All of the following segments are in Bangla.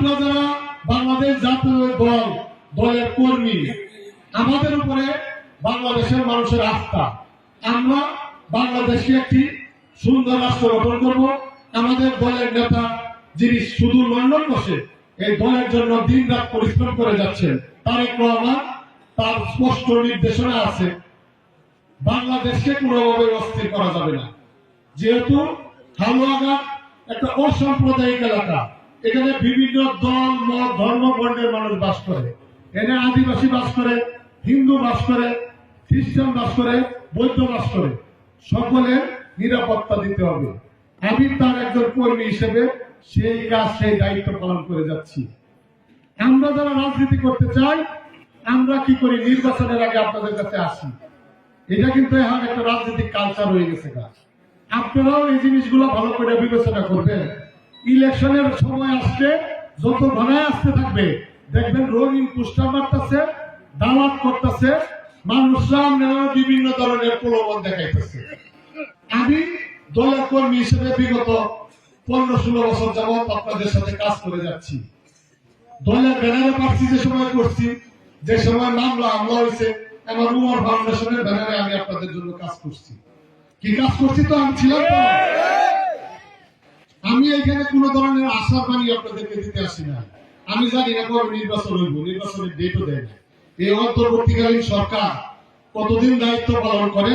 আমরা যারা বাংলাদেশ জাতীয় দল, দলের কর্মী। আমাদের উপরে বাংলাদেশের মানুষের আস্থা। আমরা বাংলাদেশকে একটি সুন্দর রাষ্ট্র গঠন করব। আমাদের দলের নেতা যিনি সুদূর লন্ডন বসে এই দলের জন্য দিন রাত পরিশ্রম করে যাচ্ছেন, তারেক রহমান তার স্পষ্ট নির্দেশনা আছে। বাংলাদেশকে কোনোভাবে অস্থির করা যাবে না। যেহেতু হালুয়াঘাট একটা অসাম্প্রদায়িক এলাকা এখানে বিভিন্ন দল, মত, ধর্ম, বর্ণের মানুষ বাস করে। এখানে আদিবাসী বাস করে, হিন্দু বাস করে, খ্রিস্টান বাস করে, বৌদ্ধ বাস করে। সকলের নিরাপত্তা দিতে হবে। আমি তার একজন কর্মী হিসেবে সেই কাজ, সেই দায়িত্ব পালন করে যাচ্ছি। আমরা যারা রাজনীতি করতে চাই, আমরা কি করি? নির্বাচনের আগে আপনাদের কাছে আসি। এটা কিন্তু এখন একটা রাজনৈতিক কালচার হয়ে গেছে আপনারাও এই জিনিসগুলো ভালো করে বিবেচনা করবেন। ইলেকশনের সময় আসছে, যত ঘনায় আসতে থাকবে, দেখবেন রঙিন পোস্টার মারতেছে দাওয়াত করতেছে, মানুষরা আপনারা বিভিন্ন ধরনের প্রলোভন দেখাইতেছে। আমি দলের কর্মী হিসেবে বিগত পনেরো ষোলো বছর যাবৎ আপনাদের সাথে কাজ করে যাচ্ছি। দলের ব্যানারে পাচ্ছি যে সময় করছি, যে সময় মামলা হামলা হয়েছে, আমার উমর ফাউন্ডেশনের ব্যানারে আমি আপনাদের জন্য কাজ করছি। কি কাজ করছি তো আমি ছিলাম? আমি এখানে কোন ধরনের আশার বাণী আপনাদেরকে দিতে আসি না। আমি জানি না কবে নির্বাচন হইব, নির্বাচনের ডেটও দেয় না। এই অন্তর্বর্তীকালীন সরকার কতদিন দায়িত্ব পালন করে,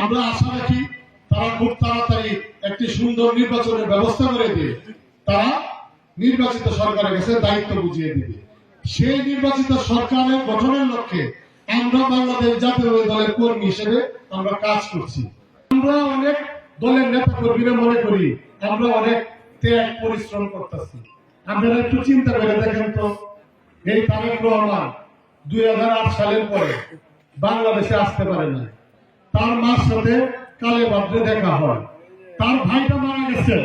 আমরা আশা রাখি তারা খুব তাড়াতাড়ি একটি সুন্দর নির্বাচনের ব্যবস্থা করে দিয়ে তারা নির্বাচিত সরকারের কাছে দায়িত্ব বুঝিয়ে দিবে। সেই নির্বাচিত সরকারের গঠনের লক্ষ্যে আমরা বাংলাদেশ জাতীয় দলের কর্মী হিসেবে আমরা কাজ করছি। আমরা অনেক দলের নেতা কর্মীরা মনে করি আমরা অনেক ত্যাগ, পরিশ্রম করতেছি। আপনারা একটু চিন্তা করে দেখেন তো, এই তারেক রহমান দুই সালের পরে বাংলাদেশে আসতে পারে না তার মার সাথে কালে ভাদ্রে দেখা হয়। তার ভাইটা মারা গেছে।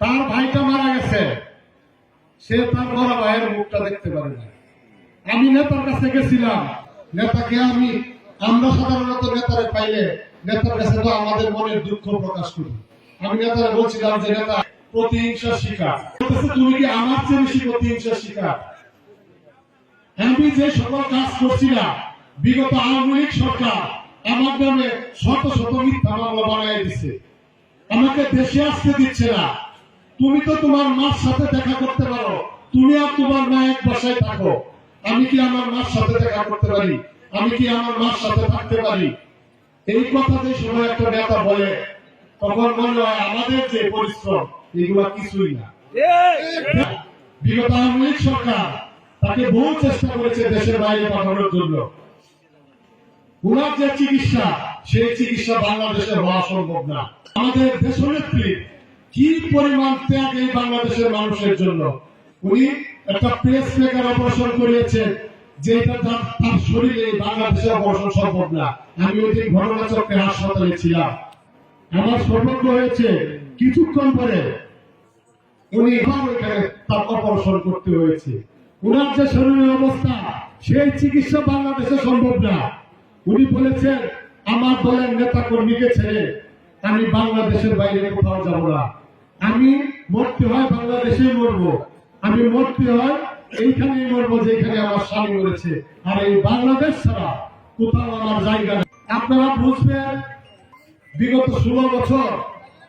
তার ভাইটা মারা গেছে। সে তার বড় ভাইয়ের মুখটা দেখতে পারে না আমি নেতার কাছে গেছিলাম। নেতাকে আমি আমরা সাধারণত নেতারে পাইলে নেতার কাছে তো আমাদের মনের দুঃখ প্রকাশ করি। আমি নেতারা বলছিলাম যে, নেতা প্রতিহিংসা শিকার। তুমি কি আমার চেয়ে বেশি প্রতিহিংসা শিকার? আমি যে সকল কাজ করছিলাম বিগত আওয়ামী লীগ সরকার আমার নামে শত শত মিথ্যা মামলা বানাই দিছে। আমাকে দেশে আসতে দিচ্ছে না। তুমি তো তোমার মার সাথে দেখা করতে পারো। তুমি আর তোমার মা এক বাসায় থাকো। আমি কি আমার মার সাথে দেখা করতে পারি? আমি কি আমার মার সাথে থাকতে পারি? এই কথা যে সময় একটা নেতা বলে, তখন মনে হয়, আমাদের যে পরিশ্রম, এগুলো কিছুই না। বিগত আওয়ামী সরকার তাকে বহু চেষ্টা করেছে দেশের বাইরে পাঠানোর জন্য। যে চিকিৎসা, সেই চিকিৎসা বাংলাদেশে হওয়া সম্ভব না। আমাদের দেশনেত্রী কি পরিমাণ ত্যাগ এই বাংলাদেশের মানুষের জন্য? উনি একটা প্রেস মেকার অপারেশন করিয়েছেন। হাসপাতালে ছিলাম। আমার হয়েছে, কিছুক্ষণ পরে উনি তার অপারেশন করতে হয়েছে। উনার যে শরীরের অবস্থা, সেই চিকিৎসা বাংলাদেশে সম্ভব না। উনি বলেছেন, আমার দলের নেতা কর্মীকে ছেড়ে আমি বাংলাদেশের বাইরে কোথাও যাব না। আমি মরতে হয় বাংলাদেশে মরবো। আমি মরতে হয় এইখানেই মরবো যেখানে আমার স্বামী মরেছে আর এই বাংলাদেশ ছাড়া কোথাও আমার জায়গা নেই। আপনারা বুঝবেন বিগত ষোলো বছর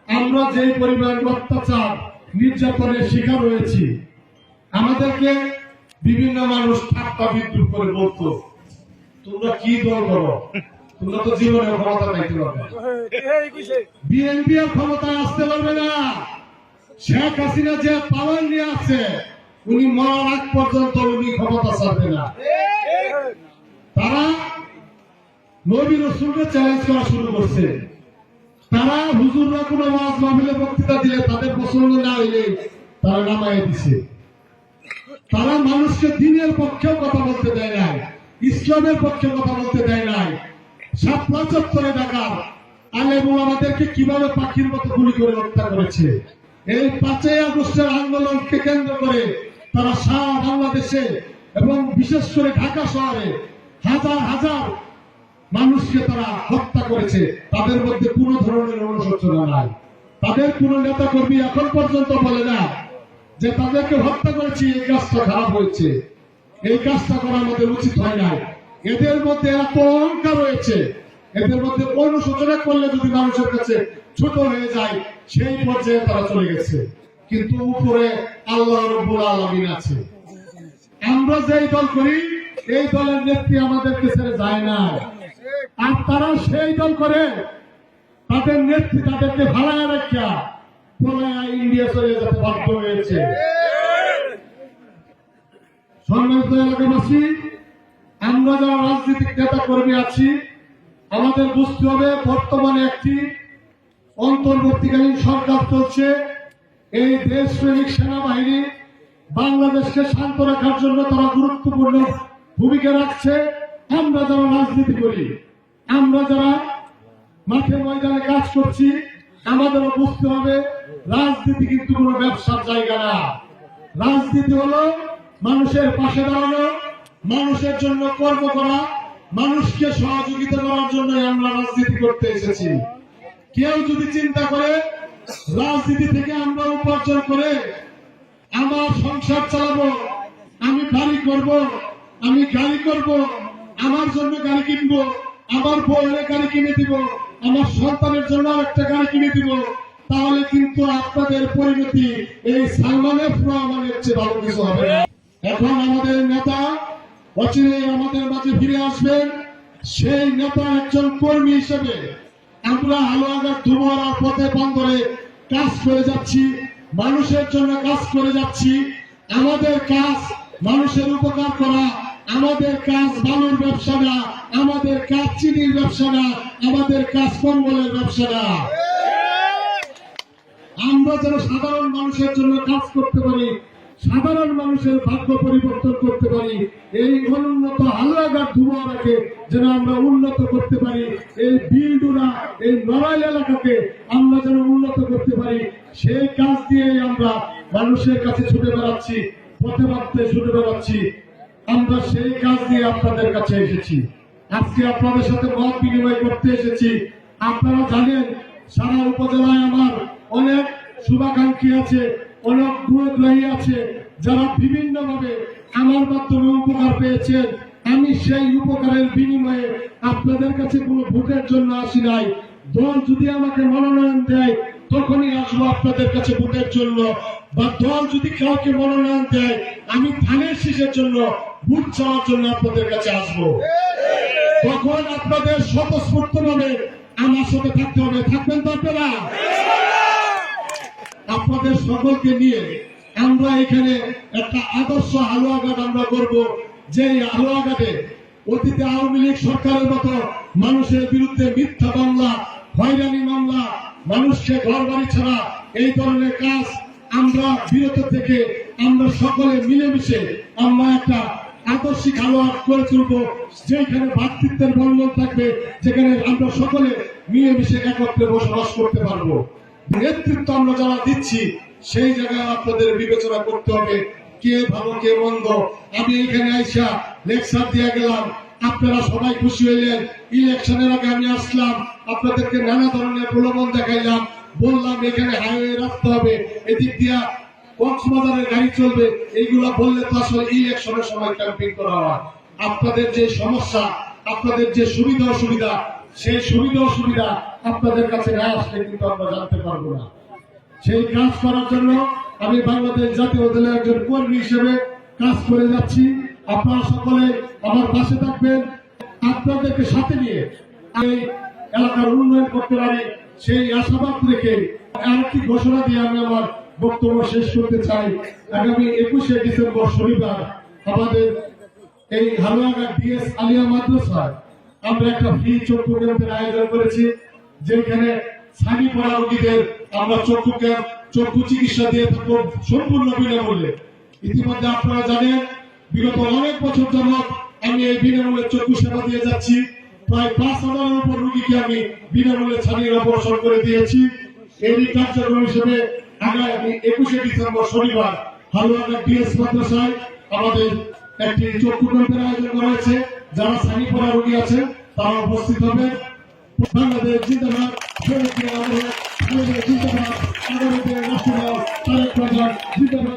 আমরা যে পরিমাণ অত্যাচার নির্যাতনের শিকার হয়েছি আমাদেরকে বিভিন্ন মানুষ ঠাট্টা বিদ্রুপ করে বলতো তোমরা কি দল করো? তোমরা তো জীবনে ক্ষমতা পাইতে পারবে বিএনপি আর ক্ষমতায় আসতে পারবে না। শেখ হাসিনা যে পাওয়ার নিয়ে আছে উনি মরার আগ পর্যন্ত উনি ক্ষমতা ছাড়বে না। তারা নবী রসুলকে চ্যালেঞ্জ করা শুরু করছে। তারা হুজুররা কোনো ওয়াজ মাহফিলে বক্তৃতা দিলে তাদের পছন্দ না হইলে তারা নামায় দিছে। তারা মানুষকে দিনের পক্ষেও কথা বলতে দেয় নাই, ইসলামের পক্ষে কথা বলতে দেয় নাই। সাতলা চত্বরে ডাকার আলেম আমাদেরকে কীভাবে পাখির মতো গুলি করে হত্যা করেছে? এই পাঁচই আগস্টের আন্দোলনকে কেন্দ্র করে তারা সারা বাংলাদেশে এবং বিশেষ করে ঢাকা শহরে হাজার হাজার মানুষকে তারা হত্যা করেছে। তাদের মধ্যে কোনো ধরনের অনুশোচনা নাই। তাদের কোন নেতা কর্মী এখন পর্যন্ত বলে না যে তাদেরকে হত্যা করেছি, এই কাজটা খারাপ হয়েছে। এই কাজটা করা আমাদের উচিত হয় নাই। এদের মধ্যে এত অহংকার রয়েছে। এদের মধ্যে অনুশোচনা করলে যদি মানুষের কাছে ছোট হয়ে যায়, সেই পর্যায়ে তারা চলে গেছে। কিন্তু উপরে আল্লাহ রব্বুল আলামিন আছে। আমরা যেই দল করি, এই দলের নেত্রী আমাদেরকে ছেড়ে যায় না। আর তারা সেই দল করে, তাদের নেত্রী তাদেরকে ভাড়ায় রাখা আমাদের বুঝতে হবে বর্তমানে একটি অন্তর্বর্তীকালীন সরকার চলছে। এই দেশপ্রেমিক সেনাবাহিনী বাংলাদেশকে শান্ত রাখার জন্য তারা গুরুত্বপূর্ণ ভূমিকা রাখছে। আমরা যারা রাজনীতি করি, আমরা যারা মাঠে ময়দানে কাজ করছি, আমাদেরও বুঝতে হবে রাজনীতি কিন্তু কোনো ব্যবসার জায়গা না। রাজনীতি হলো মানুষের পাশে দাঁড়ানো, মানুষের জন্য কর্ম করা, মানুষকে সহযোগিতা করার জন্য আমরা রাজনীতি করতে এসেছি। কেউ যদি চিন্তা করে রাজনীতি থেকে আমরা উপার্জন করে আমার সংসার চালাবো, আমি বাড়ি করব, আমি গাড়ি করব, আমার জন্য গাড়ি কিনবো, আমার বউয়ের গাড়ি কিনে দিব, আমার সন্তানের জন্য একটা গাড়ি কিনে দিব, তাহলে কিন্তু আপনাদের পরিণতি এই সালমানের রহমানের চেয়ে ভালো কিছু হবে এখন আমাদের নেতা অচিরেই আমাদের মাঝে ফিরে আসবেন, সেই নেতা একজন কর্মী হিসেবে আমরা হালুয়াগার ধুমার পথে বন্দরে কাজ করে যাচ্ছি, মানুষের জন্য কাজ করে যাচ্ছি। আমাদের কাজ মানুষের উপকার করা, আমাদের কাজ বালুর ব্যবসা না, আমাদের কাজ চিনির ব্যবসা না, আমাদের কাজ কম্বলের ব্যবসা না। আমরা যেন সাধারণ মানুষের জন্য কাজ করতে পারি সাধারণ মানুষের ভাগ্য পরিবর্তন করতে পারি। এই অনুন্নত হালুয়াঘাট ধুমারাকে যেন আমরা উন্নত করতে পারি। এই বিলডুরা, এই নড়াইল এলাকাকে আমরা যেন উন্নত করতে পারি। সেই কাজ দিয়েই আমরা মানুষের কাছে ছুটে বেড়াচ্ছি, পথে পথে ছুটে বেড়াচ্ছি। আমরা সেই কাজ দিয়ে আপনাদের কাছে এসেছি। আজকে আপনাদের সাথে মত বিনিময় করতে এসেছি। আপনারা জানেন, সারা উপজেলায় আমার অনেক শুভাকাঙ্ক্ষী আছে। অনেক আছে যারা বিভিন্ন ভাবে আমার মাধ্যমে উপকার পেয়েছেন। আমি সেই উপকারের বিনিময়ে আপনাদের কাছে কোনো ভোটের জন্য আসি নাই। দল যদি আমাকে মনোনয়ন দেয়, তখনই আসব আপনাদের কাছে ভোটের জন্য। বা দল যদি কাউকে মনোনয়ন দেয়, আমি ধানের শীষের জন্য ভোট চাওয়ার জন্য আপনাদের কাছে আসব। তখন আপনাদের স্বতঃস্ফূর্ত ভাবে আমার সাথে থাকতে হবে। থাকবেন তো আপনারা? আপনাদের সকলকে নিয়ে আমরা এখানে একটা আদর্শ হালুয়াঘাট আমরা করব। যে হালুয়াঘাটে অতীতে আওয়ামী লীগ সরকারের মতো মানুষের বিরুদ্ধে মিথ্যা মামলা, হয়রানি মামলা, মানুষকে ঘর বাড়ি ছাড়া এই ধরনের কাজ আমরা বিরত থেকে আমরা সকলে মিলেমিশে আমরা একটা আদর্শিক আলোয়ার করে তুলবো যেখানে ভাতৃত্বের বন্ধন থাকবে, যেখানে আমরা সকলে মিলেমিশে একত্রে বসবাস করতে পারব। নেতৃত্ব আমরা যারা দিচ্ছি, সেই জায়গায় আপনাদের বিবেচনা করতে হবে, কে ভালো, কে মন্দ। আমি এখানে আইসা লেকচার দিয়ে গেলাম। আপনারা সবাই খুশি হইলেন। ইলেকশনের আগে আমি আসলাম, আপনাদেরকে নানা ধরনের প্রলোভন দেখাইলাম। বললাম, এখানে হাইওয়ে রাখতে হবে, এদিক দিয়া কক্সবাজারের গাড়ি চলবে। এইগুলা বললে তো আসলে ইলেকশনের সময় ক্যাম্পেইন করা হয়। আপনাদের যে সমস্যা, আপনাদের যে সুবিধা অসুবিধা সেই সুবিধা অসুবিধা আপনাদের কাছে না আসলে কিন্তু আমরা জানতে পারব না। সেই কাজ করার জন্য আমি বাংলাদেশ জাতীয় দলের একজন কর্মী হিসেবে কাজ করে যাচ্ছি। আপনারা সকলে আমার পাশে থাকবেন। আপনাদেরকে সাথে নিয়ে এই এলাকার উন্নয়ন করতে পারি। সেই আশাবাদ রেখে আরেকটি ঘোষণা দিয়ে আমি আমার বক্তব্য শেষ করতে চাই। আগামী একুশে ডিসেম্বর শনিবার আমাদের এই হালুয়াঘাট ডিএস আলিয়া মাদ্রাসায় আমরা একটা ফ্রি চক্ষু ক্যাম্পের আয়োজন করেছি। যেখানে ছানি পড়া রোগীদের আমরা চক্ষু ক্যাম্প চক্ষু চিকিৎসা দিয়ে থাকব সম্পূর্ণ বিনামূল্যে। ইতিমধ্যে আপনারা জানেন, বিগত অনেক বছর যাবৎ আমি এই বিনামূল্যে চক্ষু সেবা দিয়ে যাচ্ছি। প্রায় পাঁচ হাজারের উপর রোগীকে আমি বিনামূল্যে ছানির অপারেশন করে দিয়েছি। এই কার্যক্রম হিসেবে আগামী একুশে ডিসেম্বর শনিবার হালুয়াঘাট ডিএস মাদ্রাসায় আমাদের একটি চক্ষু ক্যাম্পের আয়োজন করা হয়েছে। যারা ছানি পড়া রোগী আছে তারা উপস্থিত হবে বাংলাদেশ জিন্দাবাদ শরীর জিন্দাবাদ আগামীতে জিন্দাবাদ।